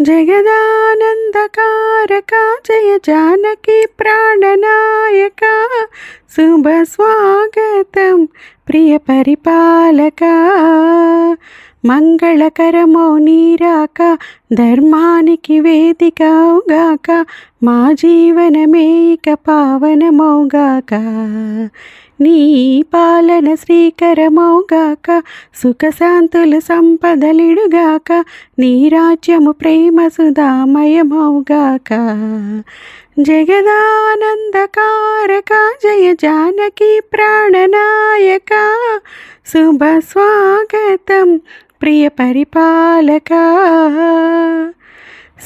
జగదానందకారక జయ జానకి ప్రాణనాయక శుభ స్వాగతం ప్రియ పరిపాలక మంగళకరమో నీరాక ధర్మానికి వేదికవుగాక మా జీవనమే ఇక పావనమౌగాక. నీ పాలన శ్రీకరమౌగాక సుఖశాంతులు సంపదలిడుగాక నీ రాజ్యము ప్రేమ సుధామయమౌగాక జగదానందకారక జయ జానకి ప్రాణనాయక శుభ స్వాగతం ప్రియ పరిపాలక.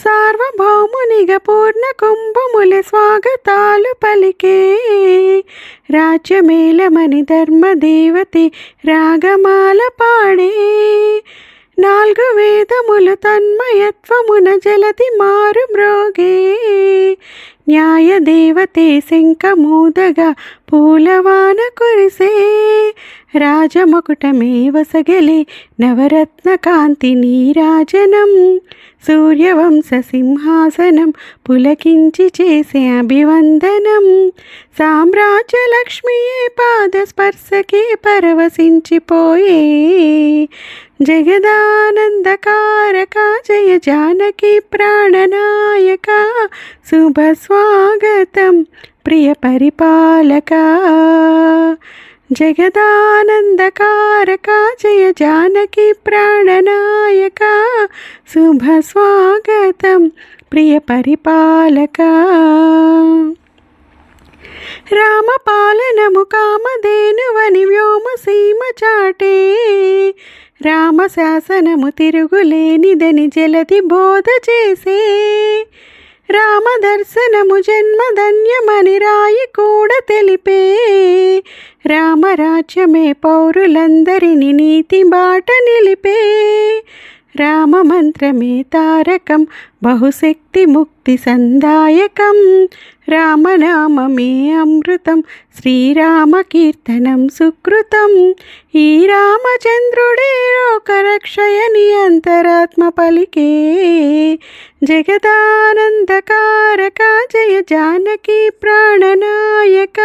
సార్వభౌమునిగ పూర్ణ కుంభముల స్వాగతాలు పలికే రాజ్యమేలమని ధర్మదేవతి రాగమాల పాడే. నాలుగు వేదములు తన్మయత్వమున జలది మారు మ్రోగే న్యాయ దేవతే శంఖమూదగా పూలవాన కురిసే. రాజమకుటమే వసగలే నవరత్న కాంతి నీరాజనం. సూర్యవంశ సింహాసనం పులకించి చేసే అభివందనం. సామ్రాజ్య లక్ష్మియే పాద స్పర్శకే పరవశించిపోయే. జగదానందకారక జయ జానకి ప్రాణనాయక శుభ స్వాగతం ప్రియ పరిపాలక. జగదానందకారక జయ జానకి ప్రాణనాయక శుభ స్వాగతం ప్రియ పరిపాలక. రామపాలనము కామధేనువని వ్యోమ సీమ చాటే రామ శాసనము తిరుగులేనిదని జలది బోధ చేసే. రామదర్శనము జన్మధన్యమని రాయి కూడా తెలిపే. రామరాజ్యమే పౌరులందరిని నీతి బాట నిలిపే. రామమంత్రమే తారకం బహుశక్తి ముక్తి సందాయకం. రామనామమే అమృతం శ్రీరామ కీర్తనం సుకృతం. ఈ రామచంద్రుడే లోకరక్షయని అంతరాత్మ పలికే జగదానందకారక జయ జానకి ప్రాణనాయక